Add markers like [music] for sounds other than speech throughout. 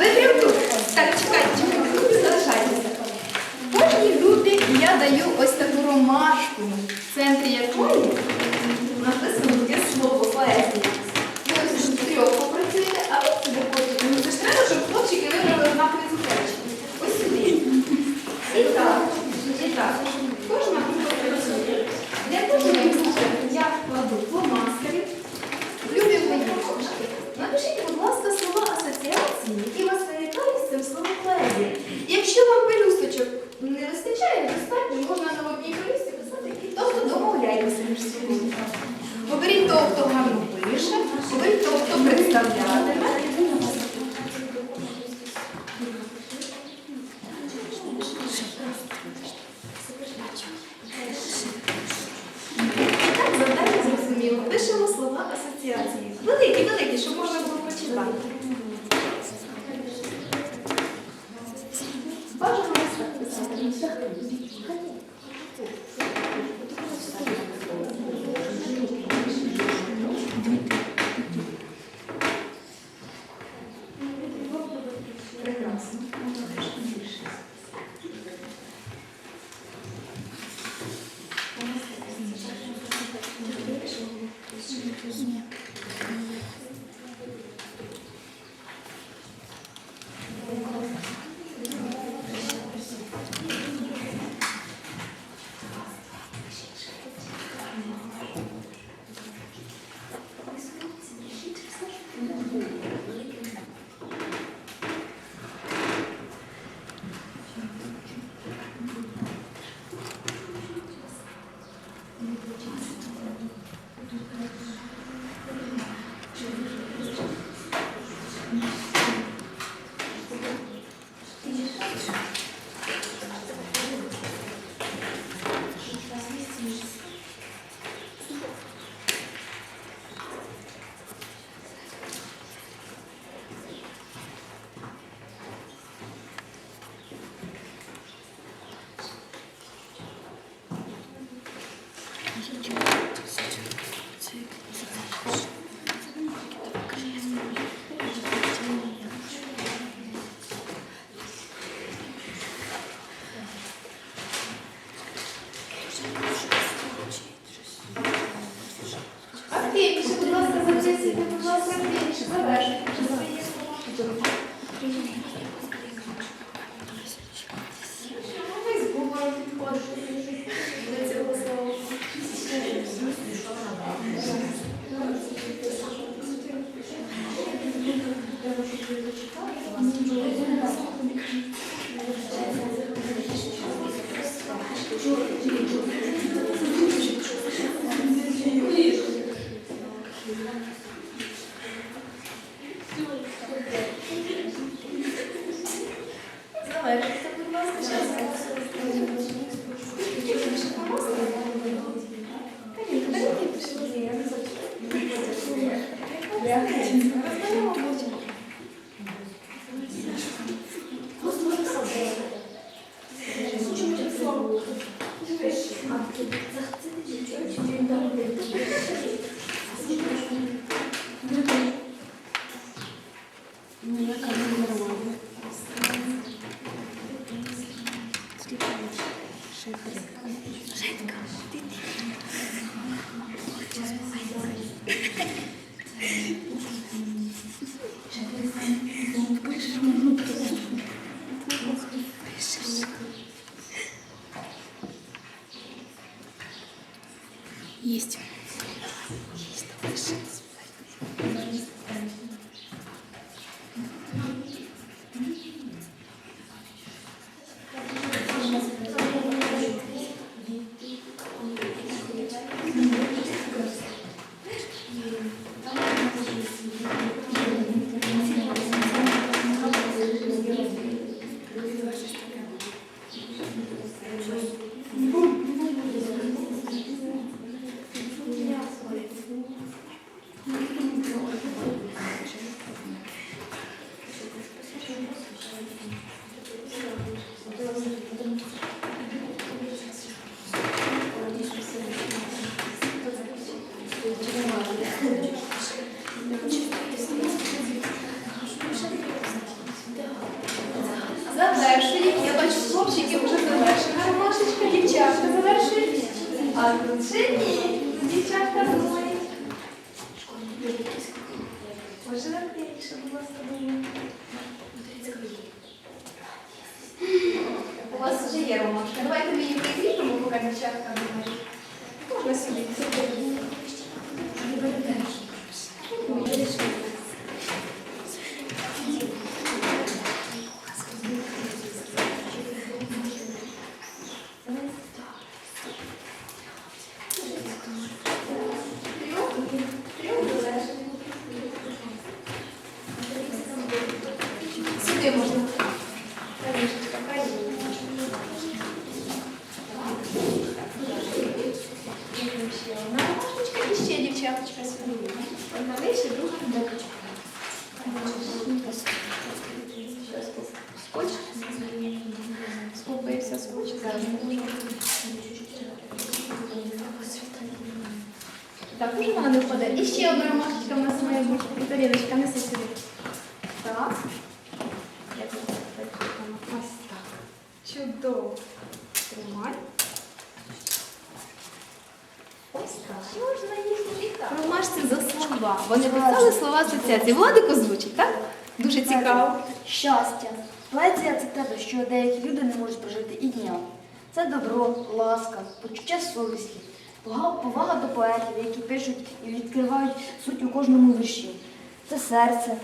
Ви 两点 Есть. Хлопчики Вікторіночка, неси сюди. Так. Як ми прикріпимо? Ось так. Чудово. Тримай. Ось так. Можна їх літати. Ромашці за слова. Вони писали слова асоціації. Владик озвучить, так? Дуже цікаво. Щастя. Поезія це те, чого деякі люди не можуть прожити і дня. Це добро, ласка, почуття совісті, повага, повага до поетів, які пишуть і відкривають суть у кожному вірші. Це серце,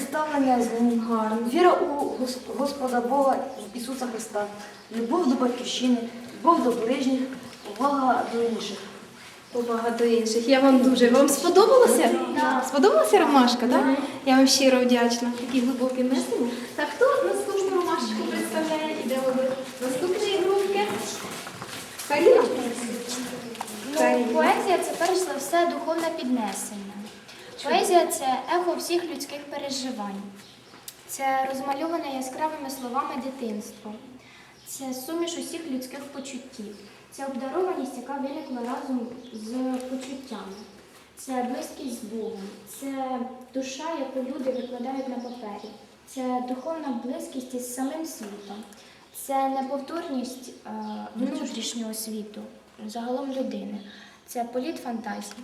ставлення з ним гарно, віра у Господа Бога Ісуса Христа, любов до батьківщини, любов до ближніх, повага до інших. Повага до інших. Я вам дуже. Вам сподобалося? Сподобалася ромашка, так? Я вам щиро вдячна. Такі глибокі мислення. Так, хто наступну ромашку представляє? Ідемо до наступної групки. Каріна? Ну, поезія це перш за все духовне піднесення. Поезія це ехо всіх людських переживань. Це розмальоване яскравими словами дитинство. Це суміш усіх людських почуттів. Це обдарованість, яка виникла разом з почуттями. Це близькість з Богом, це душа, яку люди викладають на папері. Це духовна близькість із самим світом. Це неповторність е, внутрішнього світу, загалом людини. Це політ фантазії.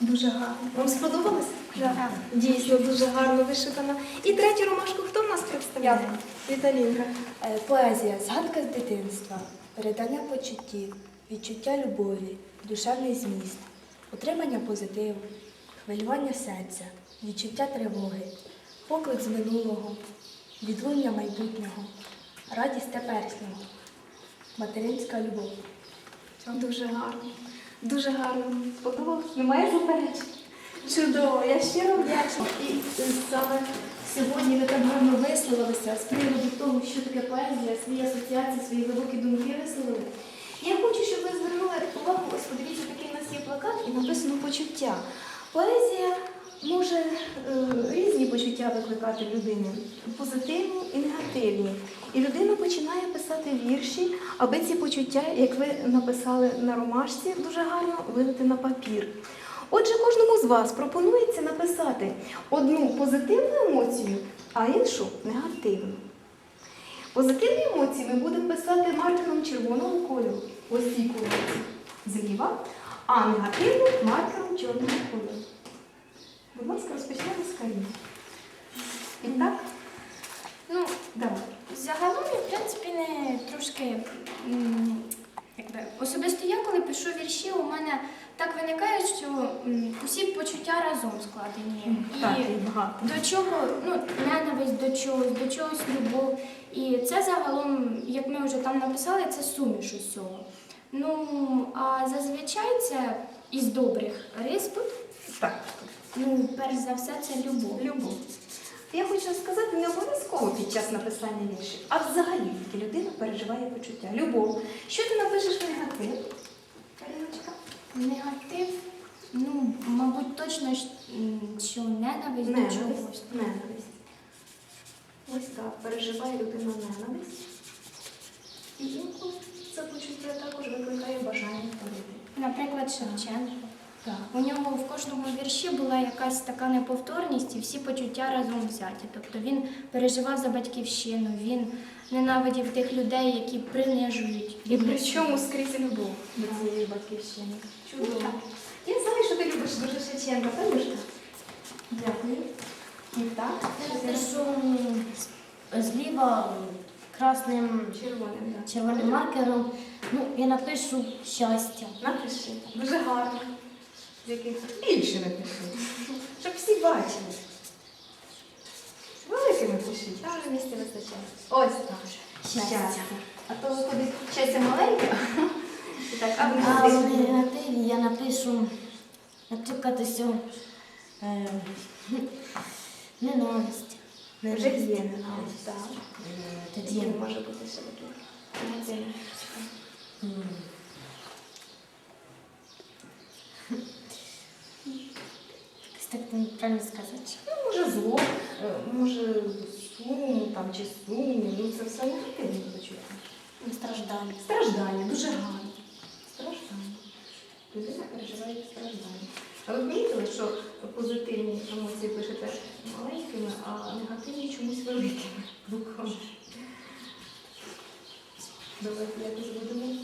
Дуже гарно. Вам сподобалось? Так. Дійсно, дуже гарно вишукана. І третю ромашку хто в нас представляє? Віталінка. Е, Поезія, згадка з дитинства, передання почуттів, відчуття любові, душевний зміст, отримання позитиву, хвилювання серця, відчуття тривоги, поклик з минулого, відлуння майбутнього, радість теперішнього, материнська любов. Дуже гарно. Дуже гарно. Сподобалось? Немає заперечень? Чудово, я щиро вдячна. І саме сьогодні ви так гарно висловилися з приводу того, що таке поезія, свої асоціації, свої глибокі думки висловили. Я хочу, щоб ви звернули увагу, ось подивіться, такий у нас є плакат і написано почуття. Поезія може е, різні почуття викликати в людини, позитивні і негативні. І людина починає писати вірші, аби ці почуття, як ви написали на ромашці, дуже гарно вилити на папір. Отже, кожному з вас пропонується написати одну позитивну емоцію, а іншу негативну. Позитивні емоції ми будемо писати маркером червоного кольору. Ось цій кольорі зліва, а негативну маркером чорного кольору. Будь ласка, розпочнемо з Каріни. І так, Ну, давай. загалом я, в принципі, не трошки. Якби, особисто я, коли пишу вірші, у мене так виникає, що усі почуття разом складені. Так, І і багато. до чого, ну, ненависть до чогось, до чогось любов. І це загалом, як ми вже там написали, це суміш усього. Ну, а зазвичай це із добрих рис тут, Так, ну, перш за все, це любов. любов. Я хочу сказати, не обов'язково під час написання віршів, а взагалі тільки людина переживає почуття. Любов. Що ти напишеш в негатив? Каріночка? Негатив, ну, мабуть, точно, що ненависть до Ненависть. чогось. Ненависть. Ось так, переживає людина ненависть. І інколи це почуття також викликає бажання творити. Наприклад, Шевченко. Так. У нього в кожному вірші була якась така неповторність і всі почуття разом взяті. Тобто він переживав за батьківщину, він ненавидів тих людей, які принижують. І при чому скрізь любов до цієї батьківщини. Чудово. Я знаю, що ти любиш дуже Шевченка, Танюшка. Дякую. І так, зліва красним червоним, червоним маркером. Ну, я напишу щастя. Напиши. Дуже гарно. Яких більше напиши. Щоб всі бачили. Великими пишіть, там вже місця вистачає. Ось так. Щастя. А то виходить щастя маленьке. І так, а А в негативі я напишу, наприклад, ось о, е, ненависть. Вже є ненависть, так. Е, Тоді Тоді може бути ще таке. Негативне. м, якось так неправильно сказати. Ну, може зло, е, може сум там, чи сум, ну це все негативне почуття. Страждання. Страждання, дуже гарно. Страждання. Людина переживає страждання. А ви помітили, що позитивні емоції пишете маленькими, а негативні чомусь великими буквами. Давайте якось будемо.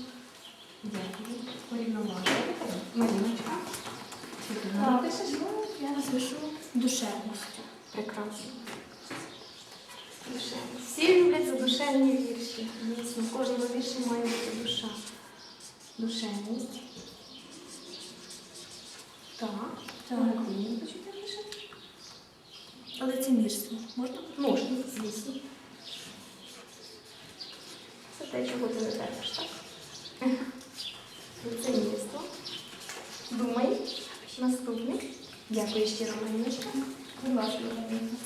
Дякую. Порівнувати. Маріночка. Так, я напишу душевністю. Прекрасно. Душевні. Всі люблять задушевні вірші. Дійсно, в кожному вірші має бути душа. Душевність. Так. Так. Почуття пише? Але це мірство. Можна? Можна, звісно. Це те, чого ти не терпиш, так? [laughs] Лицемірство. Думай. Наступний. Дякую щиро, Маріночка. Будь ласка, Маріночка.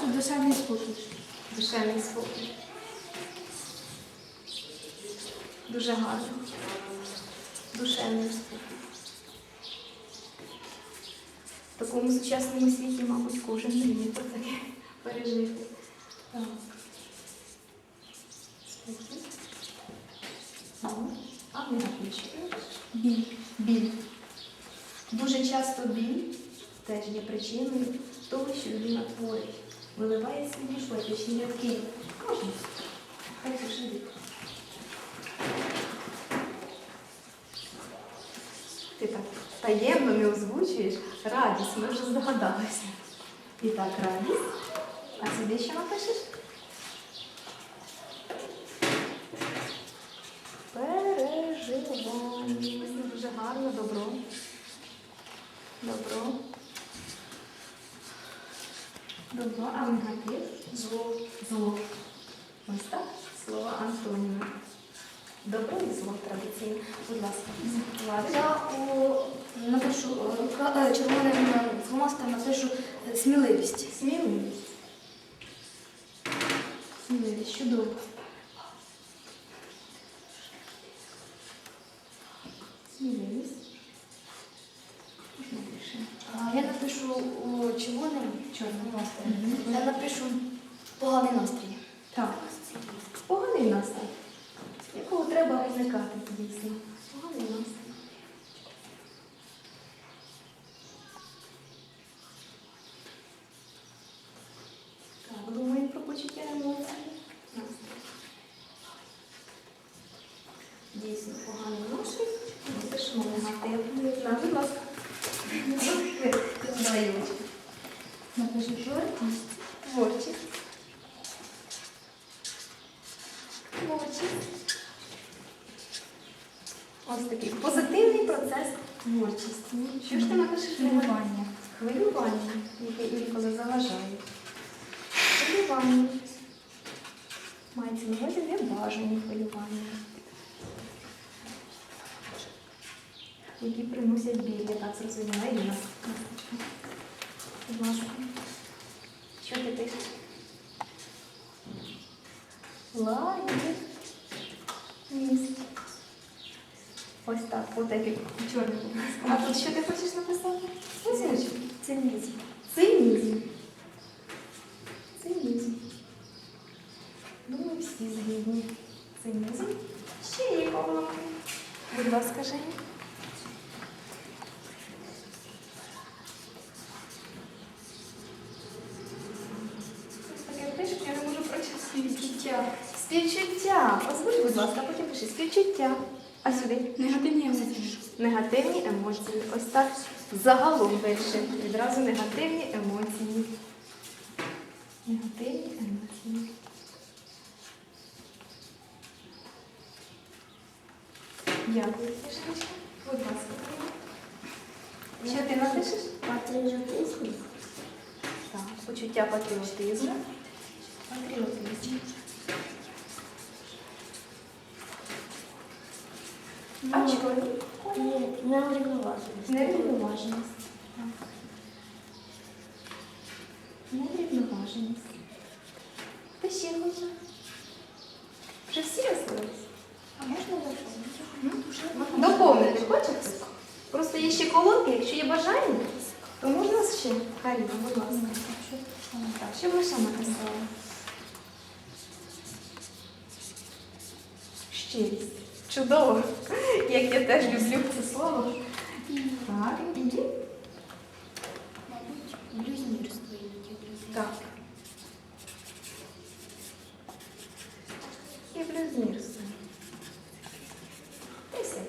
Це душевний спокій. Душевний спокій. Дуже гарно. Душевний спокій. В такому сучасному світі, мабуть, кожен про таке пережити. Так. Спокій. А не напишемо. Біль. Біль. Дуже часто біль теж є причиною того, що людина творить. Виливає душу, точні рядки. Кожен. Хай пише. Ти так таємно не озвучуєш. Радість, ми вже здогадалися. І так, радість. А сюди що напишеш? Переживання. Дуже гарно, добро. Добро. Добро, а негатив? Зло. Зло. Ось так. Слово Антоніна. Добро і зло традиційно. Будь ласка, Я у, напишу е, е, червоним фломастером напишу е, сміливість. Сміливість. Сміливість, чудово. Сміливість. Можна більше. А я напишу у червоним Чорний фломастером. Я напишу поганий настрій. Так. Поганий настрій. Якого треба уникати, дійсно. Поганий настрій. Так, думаю про почуття емоцій. Дійсно, поганий настрій. Ми пишемо негатив. На, будь ласка. Знаю. Напиши творчість. Творчість. Ось такий позитивний процес творчості. Що ж ти напишеш? Хвилювання. Хвилювання, яке інколи заважає. Хвилювання. Мається на увазі небажані хвилювання. Які приносять біль, так зрозуміла. Ірина. Будь ласка. Ти пишеш? Лагідність. Ось так, от такий чорний. А тут що ти хочеш написати? Ось Цинізм. Цинізм. Цинізм. Думаю, всі згідні. Цинізм. Ще є помилки. Будь ласка, Женя. Співчуття. Озвучь, будь ласка, потім пиши. А сюди? Негативні емоції. Негативні емоції. Ось так загалом пише. Відразу негативні емоції. Негативні емоції. Дякую, Кішечка. Будь ласка. Що ти напишеш? Патріотизм. Так, почуття патріотизму. Патріотизм. А чого? Неврівноваженість. Неврівноваженість. Так. Неврівноваженість. Ти ще хочеш? Вже всі розповілися? А можна заповнити? Доповнити хочете? Просто є ще колонки, якщо є бажання, то можна ще. Каріна, будь ласка. Так, що ви ще написали? Щирість. Чудово. Як я теж люблю це слово. Так, і Мабуть, блюзнірство іноді так. І блюзнірство. Як.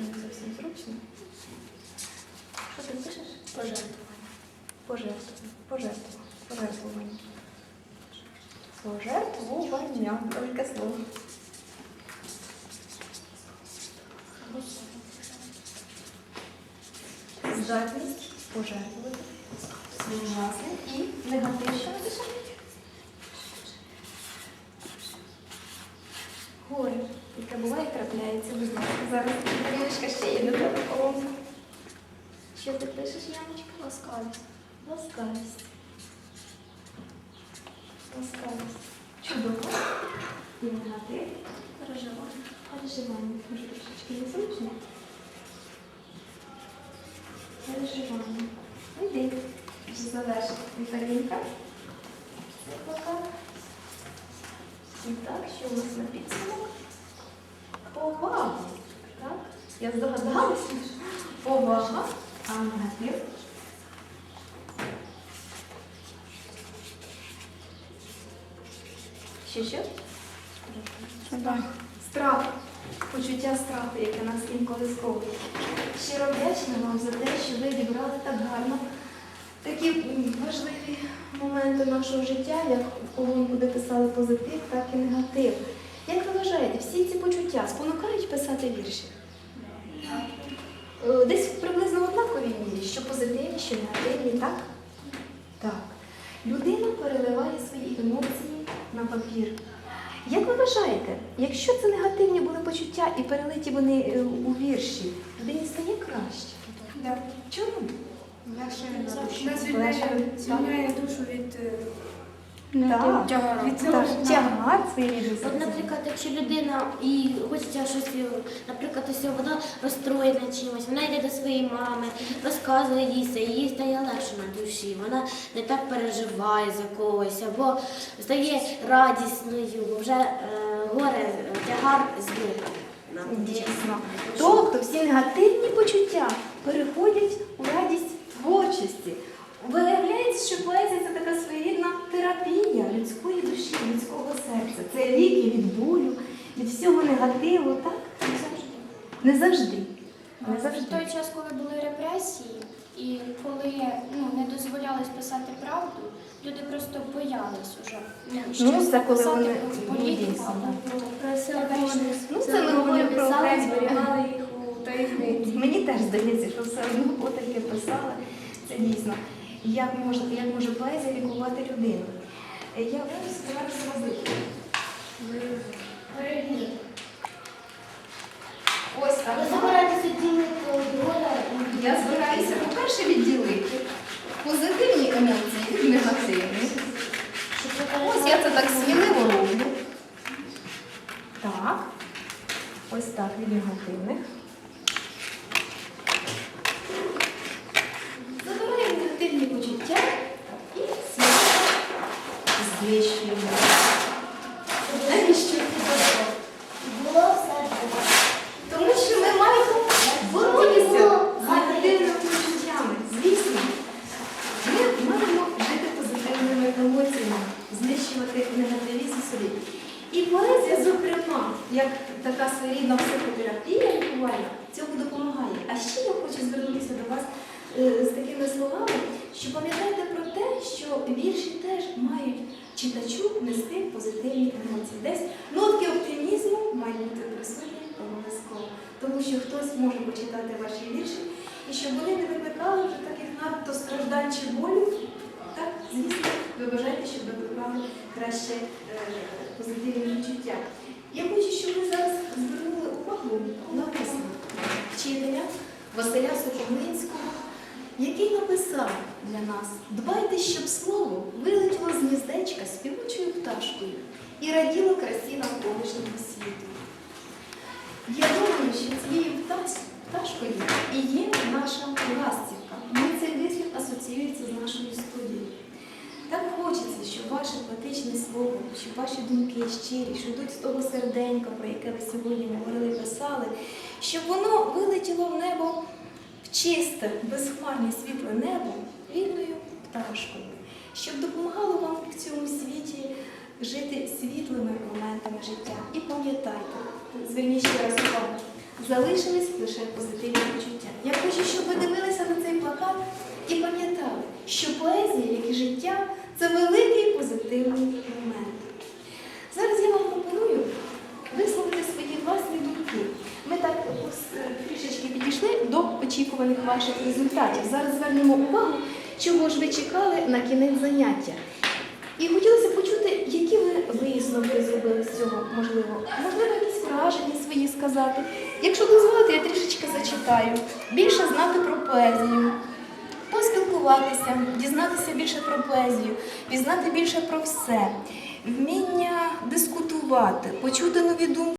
Не зовсім зручно. Що ти пишеш? Пожертвування. Пожертвування. Пожертвування. Пожертвування. Пожертвування. Тільки слово. Здатність пожертвувати своїм власним і негатив, що? Горе, яке буває, трапляється. Зараз Маріночка ще є до тебе колонка. Що ти пишеш, Яночка? Ласкавість. Ласкавість. Ласкавість. Чудово. І негатив. Переживання. Переживання. Може трошечки незручно. Переживання. Йди. Вже завершить Віталінка. І так, що у нас на підсумок? Повага. Так? Я здогадалася. що Повага. А негатив. Ще що? Страх. Почуття страху, яке нас інколи сковує. Щиро вдячна вам за те, що ви зібрали так гарно такі важливі моменти нашого життя, як в колонку, де писали позитив, так і негатив. Як ви вважаєте, всі ці почуття спонукають писати вірші? Е, Десь приблизно в однаковій мірі, що позитивні, що негативні, так? Так. Людина переливає свої емоції на папір. Як ви вважаєте, якщо це негативні були почуття і перелиті вони е, у вірші, людині стає краще? Да. Чому? Легше Легше. звільняє, звільняє душу від е, Так, тягара. від цього тягар своєї От, наприклад, якщо людина і хочеться щось, е, наприклад, ось вона розстроєна чимось, вона йде до своєї мами, розказує їй все, їй стає легше на душі, вона не так переживає за когось, або стає радісною, бо вже е, горе, е, тягар зник. нам. Дійсно. Тобто всі негативні почуття переходять у радість творчості. Виявляється, що поезія це така своєрідна терапія людської душі, людського серця. Це від болю, від всього негативу, так? Не завжди. Не завжди. В завжди. той час, коли були репресії, і коли ну, не дозволялось писати правду, люди просто боялись уже. Ну, Ну, це коли вони- ну, політику або про це ми говоримо про зберігали їх у таємниці. Мені теж здається, що все одно потайки писали. Це дійсно. Як може, як може поезія лікувати людину? Е, Я зараз зараз робити. Ось так. Ви забираєтеся ділити доля. Я збираюся, по-перше, відділити позитивні емоції від негативних. Ось я це так сміливо роблю. Так. Ось так від негативних. Забираємо негативні почуття і знищуємо. Навіщо? Було все. Тому що ми маємо боротися з негативними почуттями. Звісно, ми маємо жити позитивними емоціями, знищувати негативізм собі. як така своєрідна психотерапія лікувальна, цьому допомагає. А ще я хочу звернутися до вас е, з такими словами, що пам'ятайте про те, що вірші теж мають читачу нести позитивні емоції. Десь нотки оптимізму мають бути присутні обов'язково. Тому що хтось може почитати ваші вірші, і щоб вони не викликали вже таких надто страждань чи болю, так, звісно, ви бажаєте, щоб викликали краще е, позитивні відчуття. Я хочу, щоб ви зараз звернули увагу на висновок вчителя Василя Сокомлинського, який написав для нас: дбайте, щоб слово вилетіло з гніздечка співучою пташкою і раділо красі навколишнього світу. Я думаю, що цією пташкою і є наша ластівка. Асоціюється з нашою студією. Так хочеться, щоб ваше поетичне слово, щоб ваші думки щирі, що йдуть з того серденька, про яке ви сьогодні говорили, писали, щоб воно вилетіло в небо в чисте, безхмарне світле небо вільною пташкою, щоб допомагало вам в цьому світі жити світлими моментами життя. І пам'ятайте, зверніть ще раз увагу, залишились лише позитивні почуття. Я хочу, щоб ви дивилися на цей плакат і пам'ятали, що поезія, як і життя, це великий позитивний момент. Зараз я вам пропоную висловити свої власні думки. Ми так е, трішечки підійшли до очікуваних ваших результатів. Зараз звернемо увагу, чого ж ви чекали на кінець заняття. І хотілося почути, які ви висновки зробили з цього, можливо, можливо, якісь враження свої сказати. Якщо дозволите, я трішечки зачитаю. Більше знати про поезію, поспілкуватися, дізнатися більше про поезію, пізнати більше про все, вміння дискутувати, почути нові думки.